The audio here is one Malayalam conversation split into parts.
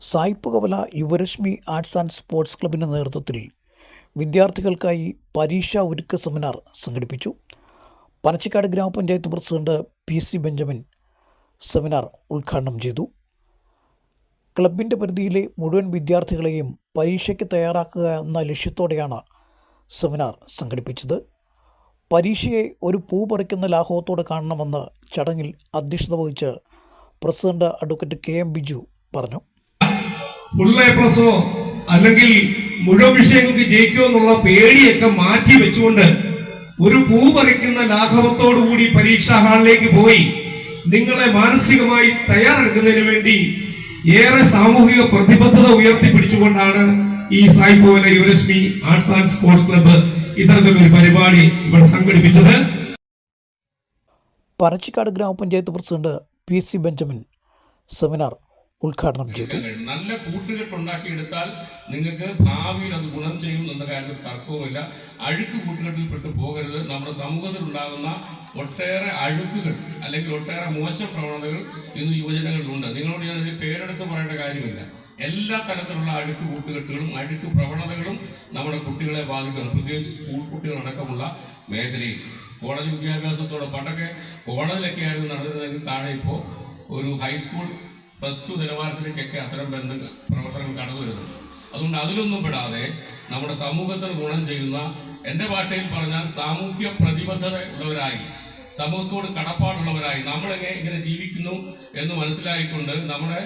സായിപ്പ് കവല യുവരശ്മി ആർട്സ് ആൻഡ് സ്പോർട്സ് ക്ലബിന്റെ നേതൃത്വത്തിൽ വിദ്യാർത്ഥികൾക്കായി പരീക്ഷാ ഒരുക്ക സെമിനാർ സംഘടിപ്പിച്ചു. പനച്ചിക്കാട് ഗ്രാമപഞ്ചായത്ത് president P C Benjamin seminar ഉദ്ഘാടനം ചെയ്തു. ക്ലബിന്റെ പരിധിയിലെ മുഴുവൻ വിദ്യാർത്ഥികളെയും പരീക്ഷയ്ക്ക് തയ്യാറാക്കുക എന്ന ലക്ഷ്യത്തോടെയാണ് സെമിനാർ സംഘടിപ്പിച്ചത്. പരീക്ഷയെ ഒരു പൂ പറിക്കുന്ന ലാഘവത്തോടെ കാണണമെന്ന് ചടങ്ങിൽ അധ്യക്ഷത വഹിച്ച് president advocate K M Biju പറഞ്ഞു. ഫുൾ എ പ്ലസോ അല്ലെങ്കിൽ മുഴുവൻ വിഷയങ്ങൾക്ക് ജയിക്കുമോ എന്നുള്ള പേടിയൊക്കെ മാറ്റി വെച്ചുകൊണ്ട് ഒരു പൂ പറിക്കുന്ന ലാഘവത്തോടുകൂടി പരീക്ഷാ ഹാളിലേക്ക് പോയി നിങ്ങളെ മാനസികമായി തയ്യാറെടുക്കുന്നതിന് വേണ്ടി ഏറെ സാമൂഹിക പ്രതിബദ്ധത ഉയർത്തിപ്പിടിച്ചുകൊണ്ടാണ് ഈ സായി പോല Yuvarashmi arts and sports club ഇത്തരത്തിലൊരു പരിപാടി ഇവിടെ സംഘടിപ്പിച്ചത്. പറച്ചിക്കാട് ഗ്രാമപഞ്ചായത്ത് president P C Benjamin seminar ഉദ്ഘാടനം ചെയ്തു. നല്ല കൂട്ടുകെട്ടുണ്ടാക്കിയെടുത്താൽ നിങ്ങൾക്ക് ഭാവിയിൽ അത് ഗുണം ചെയ്യും എന്ന കാര്യത്തിൽ തർക്കവുമില്ല. അഴുക്ക് കൂട്ടുകെട്ടിൽപ്പെട്ട് പോകരുത്. നമ്മുടെ സമൂഹത്തിൽ ഉണ്ടാകുന്ന ഒട്ടേറെ അഴുക്കുകൾ അല്ലെങ്കിൽ ഒട്ടേറെ മോശം പ്രവണതകൾ ഇന്ന് യുവജനങ്ങളിലുണ്ട്. നിങ്ങളോട് ഞാൻ ഇതിന് പേരെടുത്ത് പറയേണ്ട കാര്യമില്ല. എല്ലാ തരത്തിലുള്ള അഴുക്ക് കൂട്ടുകെട്ടുകളും അഴുക്ക് പ്രവണതകളും നമ്മുടെ കുട്ടികളെ ബാധിക്കുന്നു പ്രത്യേകിച്ച് സ്കൂൾ കുട്ടികളടക്കമുള്ള മേഖലയിൽ. കോളേജ് വിദ്യാഭ്യാസത്തോടെ പണ്ടൊക്കെ കോളേജിലൊക്കെ ആയിരുന്നു നടന്നിരുന്നെങ്കിൽ താഴെ ഇപ്പോൾ ഒരു ഹൈസ്കൂൾ പ്ലസ് ടു നിലവാരത്തിലേക്കൊക്കെ അത്തരം ബന്ധ പ്രവർത്തനങ്ങൾ കടന്നു വരുന്നുണ്ട്. അതുകൊണ്ട് അതിലൊന്നും പെടാതെ നമ്മുടെ സമൂഹത്തിന് ഗുണം ചെയ്യുന്ന എന്റെ ഭാഷയിൽ പറഞ്ഞാൽ സാമൂഹ്യ പ്രതിബദ്ധത ഉള്ളവരായി സമൂഹത്തോട് കടപ്പാടുള്ളവരായി നമ്മളെങ്ങനെ ഇങ്ങനെ ജീവിക്കുന്നു എന്ന് മനസ്സിലാക്കിക്കൊണ്ട് നമ്മുടെ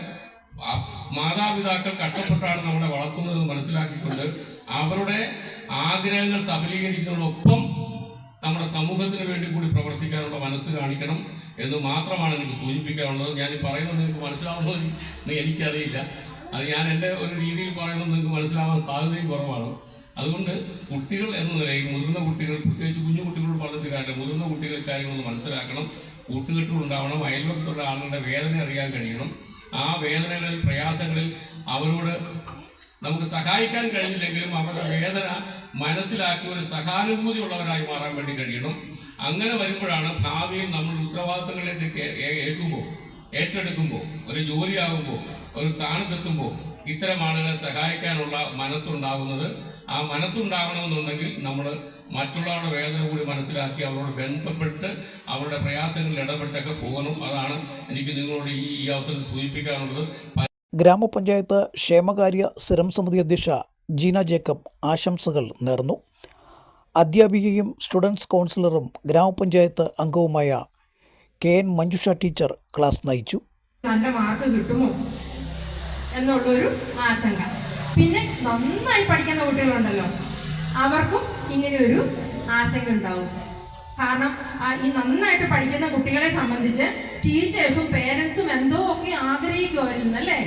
മാതാപിതാക്കൾ കഷ്ടപ്പെട്ടാണ് നമ്മളെ വളർത്തുന്നത് മനസ്സിലാക്കിക്കൊണ്ട് അവരുടെ ആഗ്രഹങ്ങൾ സഫലീകരിക്കുന്നതോടൊപ്പം നമ്മുടെ സമൂഹത്തിന് വേണ്ടി കൂടി പ്രവർത്തിക്കാനുള്ള മനസ്സ് കാണിക്കണം എന്ന് മാത്രമാണ് എനിക്ക് സൂചിപ്പിക്കാനുള്ളത്. ഞാൻ പറയുന്നത് നിങ്ങൾക്ക് മനസ്സിലാവുമ്പോൾ എനിക്കറിയില്ല. അത് ഞാൻ എന്റെ ഒരു രീതിയിൽ പറയുന്നത് നിങ്ങൾക്ക് മനസ്സിലാവാൻ സാധ്യതയും കുറവാണ്. അതുകൊണ്ട് കുട്ടികൾ എന്ന നിലയിൽ മുതിർന്ന കുട്ടികൾ പ്രത്യേകിച്ച് കുഞ്ഞു കുട്ടികളോട് പറഞ്ഞിട്ട് കാര്യം മുതിർന്ന കുട്ടികൾ കാര്യങ്ങളൊന്ന് മനസ്സിലാക്കണം. കൂട്ടുകെട്ടുകൾ ഉണ്ടാവണം. അയൽവക്കത്തുള്ള ആളുകളുടെ വേദന അറിയാൻ കഴിയണം. ആ വേദനകളിൽ പ്രയാസങ്ങളിൽ അവരോട് നമുക്ക് സഹായിക്കാൻ കഴിഞ്ഞില്ലെങ്കിലും അവരുടെ വേദന മനസ്സിലാക്കി ഒരു സഹാനുഭൂതി ഉള്ളവരായി മാറാൻ വേണ്ടി കഴിയണം. അങ്ങനെ വരുമ്പോഴാണ് ഭാവിയിൽ നമ്മൾ ഉത്തരവാദിത്തങ്ങളിലേക്ക് ഏൽക്കുമ്പോൾ ഏറ്റെടുക്കുമ്പോൾ ഒരു ജോലിയാകുമ്പോൾ ഒരു സ്ഥാനത്തെത്തുമ്പോൾ ഇത്തരം ആളുകളെ സഹായിക്കാനുള്ള മനസ്സുണ്ടാകുന്നത്. ആ മനസ്സുണ്ടാകണമെന്നുണ്ടെങ്കിൽ നമ്മൾ മറ്റുള്ളവരുടെ വേദന കൂടി മനസ്സിലാക്കി അവരോട് ബന്ധപ്പെട്ട് അവരുടെ പ്രയാസങ്ങളിൽ ഇടപെട്ടൊക്കെ പോകണം. അതാണ് എനിക്ക് നിങ്ങളോട് ഈ അവസരത്തിൽ സൂചിപ്പിക്കാനുള്ളത്. ഗ്രാമപഞ്ചായത്ത് ക്ഷേമകാര്യ സ്ഥിരം സമിതി അധ്യക്ഷ ജീന ജേക്കബ് ആശംസകൾ നേർന്നു. അധ്യാപികയും സ്റ്റുഡൻസ് കൗൺസിലറും ഗ്രാമപഞ്ചായത്ത് അംഗവുമായ K N Manjusha teacher class നയിച്ചു. നല്ല മാർക്ക് കിട്ടുമോ എന്നുള്ളൊരു ആശങ്ക. പിന്നെ നന്നായി പഠിക്കുന്ന കുട്ടികളുണ്ടല്ലോ അവർക്കും ഇങ്ങനെ ഒരു ആശങ്ക ഉണ്ടാവും. കാരണം ഈ നന്നായിട്ട് പഠിക്കുന്ന കുട്ടികളെ സംബന്ധിച്ച് ടീച്ചേഴ്സും പേരൻസും എന്തോ ഒക്കെ ആഗ്രഹിക്കുമായിരുന്നു അല്ലേ?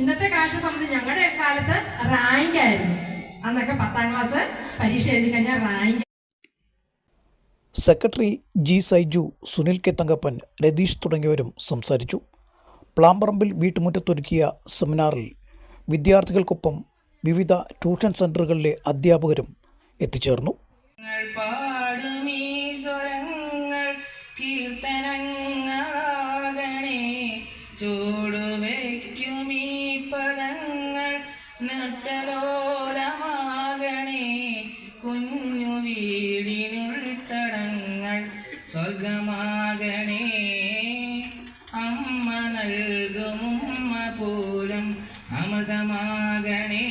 ഇന്നത്തെ കാലത്തെ സംബന്ധിച്ച് ഞങ്ങളുടെ കാലത്ത് റാങ്ക് ആയിരുന്നു. അന്നൊക്കെ പത്താം ക്ലാസ് പരീക്ഷ എഴുതി കഴിഞ്ഞാൽ rank secretary G Saiju Sunil K Thankappan Ratheesh തുടങ്ങിയവരും സംസാരിച്ചു. പ്ലാമ്പറമ്പിൽ വീട്ടുമുറ്റത്തൊരുക്കിയ സെമിനാറിൽ വിദ്യാർത്ഥികൾക്കൊപ്പം വിവിധ ട്യൂഷൻ സെന്ററുകളിലെ അധ്യാപകരും എത്തിച്ചേർന്നു. കുഞ്ഞു വീടിനുൾത്തടങ്ങൾ സ്വർഗമാകണേ. അമ്മ നൽകുമുമ്മ പോലും അമൃതമാകണേ.